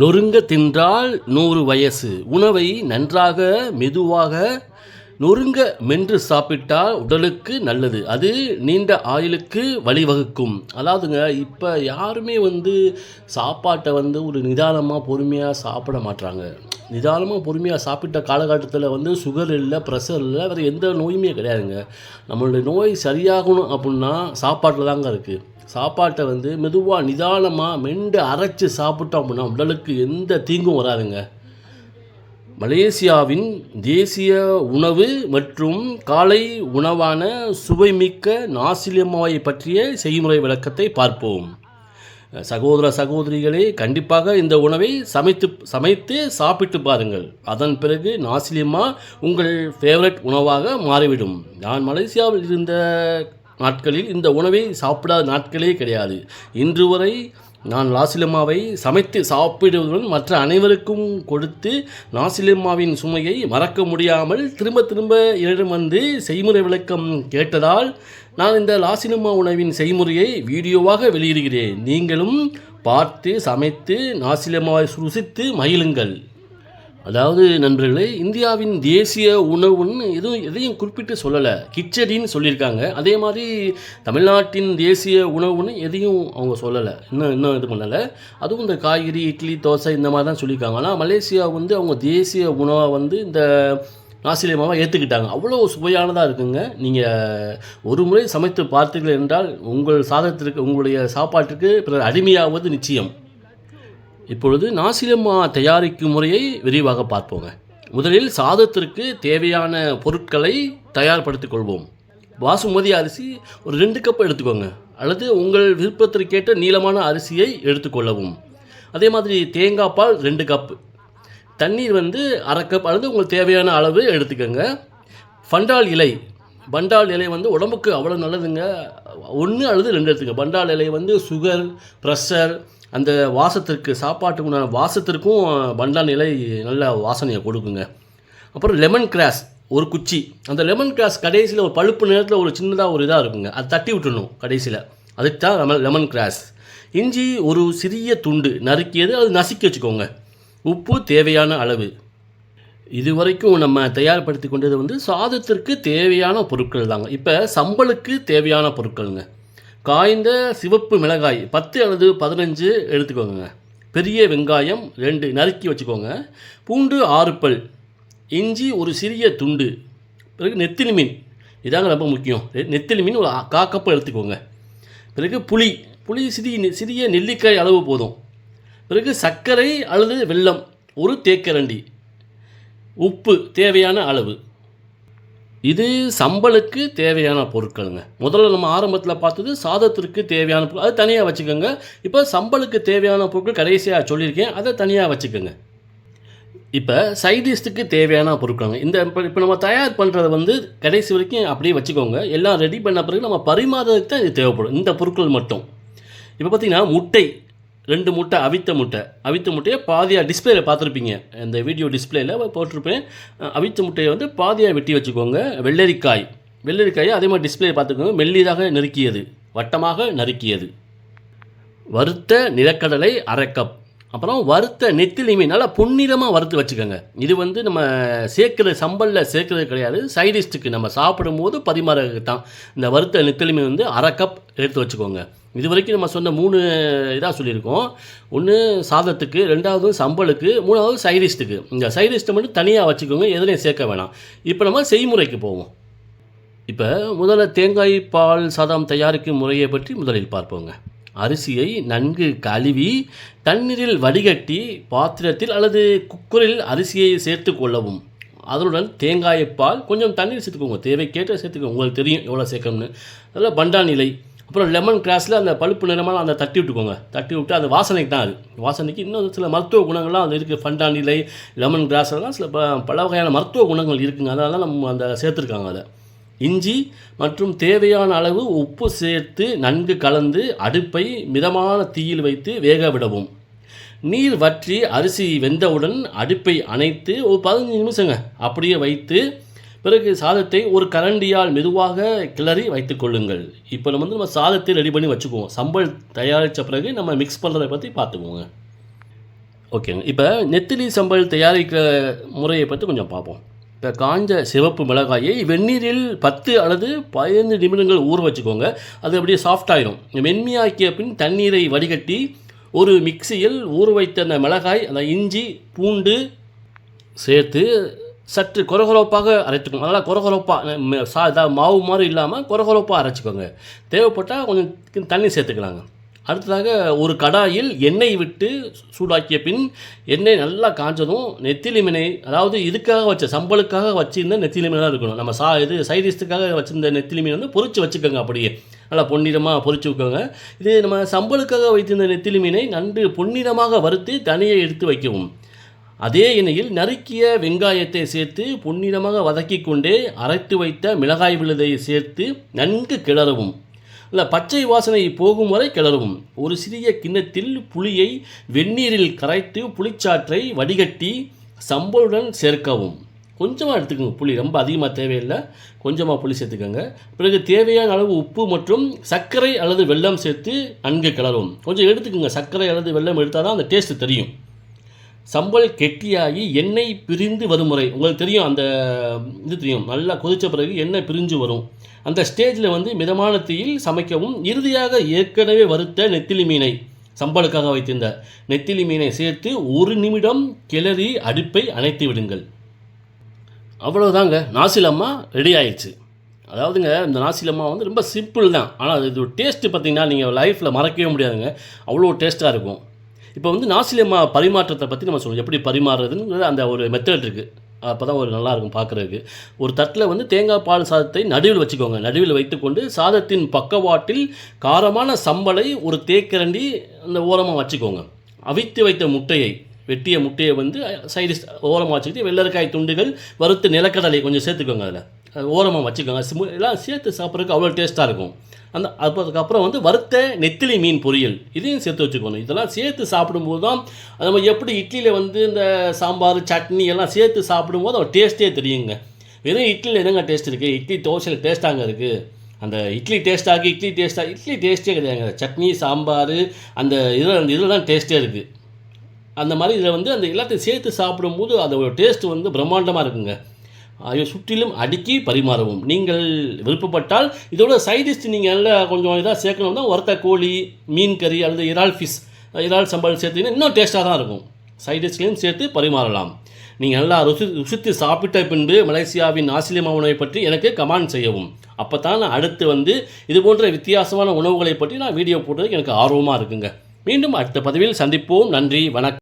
நொறுங்க தின்றால் நூறு வயசு. உணவை நன்றாக மெதுவாக நொறுங்க மென்று சாப்பிட்டால் உடலுக்கு நல்லது. அது நீண்ட ஆயுளுக்கு வழிவகுக்கும். அதாவதுங்க இப்போ யாருமே வந்து சாப்பாட்டை வந்து ஒரு நிதானமாக பொறுமையாக சாப்பிட மாட்றாங்க. நிதானமாக பொறுமையாக சாப்பிட்ட காலகட்டத்தில் வந்து சுகர் இல்லை ப்ரெஷர் இல்லை வேறு எந்த நோயுமே கிடையாதுங்க. நம்மளுடைய நோய் சரியாகணும் அப்படின்னா சாப்பாட்டில் தாங்க இருக்குது சாப்பாட்டை வந்து மெதுவாக நிதானமாக மெண்டு அரைச்சி சாப்பிட்டோம் அப்படின்னா உடலுக்கு எந்த தீங்கும் வராதுங்க. மலேசியாவின் தேசிய உணவு மற்றும் காலை உணவான சுவைமிக்க நாசிலியம்மாவை பற்றிய செய்முறை விளக்கத்தை பார்ப்போம். சகோதர சகோதரிகளே கண்டிப்பாக இந்த உணவை சமைத்து சமைத்து சாப்பிட்டு பாருங்கள். அதன் பிறகு நாசிலியம்மா உங்கள் ஃபேவரட் உணவாக மாறிவிடும். நான் மலேசியாவில் இருந்த நாட்களில் இந்த உணவை சாப்பிடாத நாட்களே கிடையாது. இன்று வரை நான் லாசிலம்மாவை சமைத்து சாப்பிடுவதுடன் மற்ற அனைவருக்கும் கொடுத்து நாசிலம்மாவின் சுமையை மறக்க முடியாமல் திரும்ப திரும்ப என்னிடம் வந்து செய்முறை விளக்கம் கேட்டதால் நான் இந்த லாசிலம்மா உணவின் செய்முறையை வீடியோவாக வெளியிடுகிறேன். நீங்களும் பார்த்து சமைத்து நாசிலம்மாவை ருசித்து மகிழுங்கள். அதாவது நண்பர்களே இந்தியாவின் தேசிய உணவுன்னு எதுவும் எதையும் குறிப்பிட்டு சொல்லலை. கிச்சடின்னு சொல்லியிருக்காங்க. அதே மாதிரி தமிழ்நாட்டின் தேசிய உணவுன்னு எதையும் அவங்க சொல்லலை. இன்னும் இன்னும் இது பண்ணலை. அதுவும் இந்த காய்கறி இட்லி தோசை இந்த மாதிரி தான் சொல்லியிருக்காங்க. ஆனால் மலேசியா வந்து அவங்க தேசிய உணவை வந்து இந்த நாசிலியமாக ஏற்றுக்கிட்டாங்க அவ்வளோ சுவையானதாக இருக்குங்க. நீங்கள் ஒரு முறை சமைத்து பார்த்தீர்கள் என்றால் உங்கள் சாதத்திற்கு உங்களுடைய சாப்பாட்டுக்கு பிறர் அடிமையாவது நிச்சயம். இப்பொழுது நாசிலம்மா தயாரிக்கும் முறையை விரிவாக பார்ப்போங்க. முதலில் சாதத்திற்கு தேவையான பொருட்களை தயார்படுத்திக் கொள்வோம். பாசுமதி அரிசி ஒரு ரெண்டு கப் எடுத்துக்கோங்க. அல்லது உங்கள் விருப்பத்திற்கேற்ற நீளமான அரிசியை எடுத்துக்கொள்ளவும் அதே மாதிரி தேங்காய் பால் ரெண்டு கப். தண்ணீர் வந்து அரை கப். அல்லது உங்களுக்கு தேவையான அளவு எடுத்துக்கோங்க. ஃபண்டால் இலை பண்டால் இலை வந்து உடம்புக்கு அவ்வளோ நல்லதுங்க. ஒன்று அல்லது ரெண்டு எடுத்துங்க பண்டால் இலை வந்து சுகர் ப்ரெஷர் அந்த வாசத்திற்கு சாப்பாட்டுக்கு உண்டான வாசத்திற்கும் பண்டான் இலை நல்ல வாசனையை கொடுக்குங்க. அப்புறம் லெமன் கிராஸ் ஒரு குச்சி. அந்த லெமன் கிராஸ் கடைசியில் ஒரு பழுப்பு நேரத்தில் ஒரு சின்னதாக ஒரு இதாக இருக்குங்க. அது தட்டி விட்டுணும் கடைசியில். அதுக்கு தான் லெமன் கிராஸ் இஞ்சி ஒரு சிறிய துண்டு நறுக்கியது அது நசுக்கி வச்சுக்கோங்க. உப்பு தேவையான அளவு. இது வரைக்கும் நம்ம தயார்படுத்தி கொண்டது வந்து சாதத்திற்கு தேவையான பொருட்கள் தாங்க இப்போ சம்பளுக்கு தேவையான பொருட்கள்ங்க. காய்ந்த சிவப்பு மிளகாய் பத்து அல்லது பதினஞ்சு எடுத்துக்கோங்க. பெரிய வெங்காயம் ரெண்டு நறுக்கி வச்சுக்கோங்க. பூண்டு ஆறு பல் இஞ்சி ஒரு சிறிய துண்டு பிறகு நெத்திலி மீன். இதாங்க ரொம்ப முக்கியம். நெத்திலி மீன் ஒரு கா கப்பு எடுத்துக்கோங்க. பிறகு புளி புளி சிறிய சிறிய நெல்லிக்காய் அளவு போதும். பிறகு சர்க்கரை அல்லது வெல்லம் ஒரு தேக்கரண்டி. உப்பு தேவையான அளவு. இது சம்பளுக்கு தேவையான பொருட்களுங்க. முதல்ல நம்ம ஆரம்பத்தில் பார்த்தது சாதத்திற்கு தேவையான பொருள். அது தனியாக வச்சுக்கோங்க. இப்போ சம்பளுக்கு தேவையான பொருட்கள் கடைசியாக சொல்லியிருக்கேன். அதை தனியாக வச்சுக்கோங்க. இப்போ சைடிஸ்ட்டுக்கு தேவையான பொருட்களுங்க. இந்த இப்போ இப்போ நம்ம தயார் பண்ணுறத வந்து கடைசி வரைக்கும் அப்படியே வச்சுக்கோங்க. எல்லாம் ரெடி பண்ண பிறகு நம்ம பரிமாறதுக்கு தான் இது தேவைப்படும். இந்த பொருட்கள் மட்டும். இப்போ பார்த்தீங்கன்னா முட்டை. ரெண்டு முட்டை அவித்த முட்டை. அவித்த முட்டையை பாதியாக டிஸ்பிளேயில் பார்த்துருப்பீங்க. இந்த வீடியோ டிஸ்பிளேல போட்டிருப்பேன். அவித்த முட்டையை வந்து பாதியாக வெட்டி வச்சுக்கோங்க. வெள்ளரிக்காய். வெள்ளரிக்காயை அதே மாதிரி டிஸ்பிளே பார்த்துக்கோங்க மெல்லிதாக நறுக்கியது. வட்டமாக நறுக்கியது. வறுத்த நிலக்கடலை அரை கப் அப்புறம் வறுத்த நெத்திலி நல்லா பொன்னிறமாக வறுத்து வச்சுக்கோங்க. இது வந்து நம்ம சேர்க்குற சம்பலில் சேர்க்குறது கிடையாது. சைடிஸ்ட்டுக்கு நம்ம சாப்பிடும்போது பரிமாறதுக்கு தான் இந்த வறுத்த நெத்திலிமை வந்து அரை கப் எடுத்து வச்சுக்கோங்க. இது வரைக்கும் நம்ம சொன்ன மூணு இதாக சொல்லியிருக்கோம். ஒன்று சாதத்துக்கு ரெண்டாவது சம்பளுக்கு மூணாவது சைடிஸ்ட்டுக்கு இந்த சைடிஸ்ட்டை மட்டும் தனியாக வச்சுக்கோங்க. எதுலையும் சேர்க்க வேணாம். இப்போ நம்ம செய்முறைக்கு போவோம். இப்போ முதல்ல தேங்காய் பால் சாதம் தயாரிக்கும் முறையை பற்றி முதலில் பார்ப்போங்க. அரிசியை நன்கு கழுவி தண்ணீரில் வடிகட்டி பாத்திரத்தில் அல்லது குக்கரில் அரிசியை சேர்த்து கொள்ளவும். அதனுடன் தேங்காய் பால் கொஞ்சம் தண்ணீர் சேர்த்துக்கோங்க. தேவைக்கேற்ற சேர்த்துக்கோங்க. உங்களுக்கு தெரியும் எவ்வளோ சேர்க்கணும்னு. அதில் பண்டான் இலை அப்புறம் லெமன் கிராஸில் அந்த பழுப்பு நிறமான அந்த தட்டி விட்டுக்கோங்க. தட்டி விட்டு அது வாசனைக்கு தான் அது. வாசனைக்கு இன்னும் சில மருத்துவ குணங்கள்லாம் அது இருக்குது ஃபண்டான் இலை லெமன் கிராஸ்லாம் சில ப- பல வகையான மருத்துவ குணங்கள் இருக்குங்க. அதனால தான் நம்ம அந்த சேர்த்துருக்காங்க அதை. இஞ்சி மற்றும் தேவையான அளவு உப்பு சேர்த்து நன்கு கலந்து அடுப்பை மிதமான தீயில் வைத்து வேக விடவும். நீர் வற்றி அரிசி வெந்தவுடன் அடுப்பை அணைத்து ஒரு பதினஞ்சு நிமிஷங்க அப்படியே வைத்து பிறகு சாதத்தை ஒரு கரண்டியால் மெதுவாக கிளறி வைத்துக் கொள்ளுங்கள். இப்போ நம்ம வந்து நம்ம சாதத்தை ரெடி பண்ணி வச்சுக்குவோம். சம்பல் தயாரித்த பிறகு நம்ம மிக்ஸ் பண்ணுறதை பற்றி பார்த்துக்குவோங்க. ஓகேங்க இப்போ நெத்திலி சம்பல் தயாரிக்கிற முறையை பற்றி கொஞ்சம் பார்ப்போம். இப்போ காஞ்ச சிவப்பு மிளகாயை வெந்நீரில் பத்து அல்லது பதினைந்து நிமிடங்கள் ஊற வச்சுக்கோங்க. அது அப்படியே சாஃப்ட் மென்மையாக்கிய பின் தண்ணீரை வடிகட்டி ஒரு மிக்சியில் ஊற வைத்த அந்த மிளகாய் அந்த இஞ்சி பூண்டு சேர்த்து சற்று கொரகொரப்பாக அரைச்சிக்கோங்க. நல்லா கொரகொரப்பாக சா இதாக மாவு மாதிரி இல்லாமல் கொரகொரப்பாக அரைச்சிக்கோங்க. தேவைப்பட்டால் கொஞ்சம் தண்ணி சேர்த்துக்கலாங்க. அடுத்ததாக ஒரு கடாயில் எண்ணெய் விட்டு சூடாக்கிய பின் எண்ணெய் நல்லா காஞ்சதும் நெத்திலி மீனை அதாவது இதுக்காக வச்ச சம்பளுக்காக வச்சிருந்த நெத்திலி மீனாக தான் இருக்கணும். நம்ம சா இது சைடிஸ்ட்டுக்காக வச்சிருந்த நெத்திலி மீன் வந்து பொறிச்சு வச்சுக்கோங்க அப்படியே. நல்லா பொன்னிறமாக பொறிச்சு வைக்கோங்க இது நம்ம சம்பளுக்காக வைத்திருந்த நெத்திலி மீனை நன்று பொன்னிறமாக வறுத்து தனியே எடுத்து வைக்கவும். அதே எண்ணெயில் நறுக்கிய வெங்காயத்தை சேர்த்து பொன்னிறமாக வதக்கி கொண்டே அரைத்து வைத்த மிளகாய் விழுதை சேர்த்து நன்கு கிளறவும். இல்லை பச்சை வாசனை போகும் வரை கிளறவும் ஒரு சிறிய கிண்ணத்தில் புளியை வெந்நீரில் கரைத்து புளிச்சாற்றை வடிகட்டி சம்பளுடன் சேர்க்கவும். கொஞ்சமாக எடுத்துக்கோங்க புளி ரொம்ப அதிகமாக தேவையில்லை. கொஞ்சமாக புளி சேர்த்துக்கோங்க. பிறகு தேவையான அளவு உப்பு மற்றும் சர்க்கரை அல்லது வெல்லம் சேர்த்து நன்கு கிளறவும் கொஞ்சம் எடுத்துக்கோங்க சர்க்கரை அல்லது வெல்லம் எடுத்தால் தான் அந்த டேஸ்ட்டு தெரியும். சம்பல் கெட்டியாகி எண்ணெய் பிரிந்து வரும் முறை. உங்களுக்கு தெரியும் அந்த இது தெரியும். நல்லா கொதித்த பிறகு எண்ணெய் பிரிஞ்சு வரும். அந்த ஸ்டேஜில் வந்து மிதமான தீயில் சமைக்கவும் இறுதியாக ஏற்கனவே வறுத்த நெத்திலி மீனை சம்பளுக்காக வைத்திருந்த நெத்திலி மீனை சேர்த்து ஒரு நிமிடம் கிளறி அடுப்பை அணைத்து விடுங்கள். அவ்வளோதாங்க நாசிலம்மா ரெடி ஆயிடுச்சு. அதாவதுங்க இந்த நாசிலம்மா வந்து ரொம்ப சிம்பிள் தான். ஆனால் இது டேஸ்ட்டு பார்த்திங்கன்னா நீங்கள் லைஃப்பில் மறக்கவே முடியாதுங்க. அவ்வளோ டேஸ்ட்டாக இருக்கும். இப்போ வந்து நாசிலியமா பரிமாற்றத்தை பற்றி நம்ம சொல்லுவோம் எப்படி பரிமாறுறதுங்கிறது அந்த ஒரு மெத்தட் இருக்குது அப்போ தான் ஒரு நல்லாயிருக்கும் பார்க்குறதுக்கு. ஒரு தட்டில் வந்து தேங்காய் பால் சாதத்தை நடுவில் வச்சுக்கோங்க. நடுவில் வைத்துக்கொண்டு சாதத்தின் பக்கவாட்டில் காரமான சம்பளை ஒரு தேக்கரண்டி அந்த ஓரமாக வச்சுக்கோங்க. அவித்து வைத்த முட்டையை வெட்டிய முட்டையை வந்து சைடு ஓரமாக வச்சுக்கிட்டு வெள்ளரிக்காய் துண்டுகள் வறுத்து நிலக்கடலை கொஞ்சம் சேர்த்துக்கோங்க அதில். ஓரமாக வச்சுக்கோங்க. எல்லாம் சேர்த்து சாப்பிட்றதுக்கு அவ்வளோ டேஸ்ட்டாக இருக்கும். அந்த அப்போ அதுக்கப்புறம் வந்து வறுத்த நெத்திலி மீன் பொரியல். இதையும் சேர்த்து வச்சுக்கணும். இதெல்லாம் சேர்த்து சாப்பிடும்போது தான் நம்ம எப்படி இட்லியில் வந்து இந்த சாம்பார் சட்னி எல்லாம் சேர்த்து சாப்பிடும்போது அவர் டேஸ்ட்டே தெரியுங்க. வெறும் இட்லியில் என்னங்க டேஸ்ட் இருக்குது இட்லி தோசையில் டேஸ்ட்டாங்க இருக்குது அந்த இட்லி டேஸ்ட்டாகி இட்லி டேஸ்ட்டாக இட்லி டேஸ்ட்டே கிடையாதுங்க. சட்னி சாம்பார் அந்த இதில் அந்த இதில் தான் டேஸ்ட்டே இருக்குது அந்த மாதிரி இதில் வந்து அந்த எல்லாத்தையும் சேர்த்து சாப்பிடும்போது அதோட டேஸ்ட் வந்து பிரம்மாண்டமாக இருக்குங்க. ஆகிய சுற்றிலும் அடுக்கி பரிமாறவும். நீங்கள் விருப்பப்பட்டால் இதோட சைடிஷ் நீங்கள் நல்லா கொஞ்சம் இதாக சேர்க்கணும்னா வறுத்த கோழி மீன் கறி அல்லது இறால் ஃபிஷ் இறால் சம்பல் சேர்த்தீங்கன்னா இன்னும் டேஸ்ட்டாக தான் இருக்கும். சைடிஷ்லையும் சேர்த்து பரிமாறலாம். நீங்கள் நல்லா ருசி ருசித்து சாப்பிட்ட பின்பு மலேசியாவின் ஆசிலியமா உணவை பற்றி எனக்கு கமெண்ட் செய்யவும். அப்போ தான் நான் அடுத்து வந்து இது போன்ற வித்தியாசமான உணவுகளை பற்றி நான் வீடியோ போட்டதுக்கு எனக்கு ஆர்வமாக இருக்குங்க. மீண்டும் அடுத்த பதிவில் சந்திப்போம். நன்றி வணக்கம்.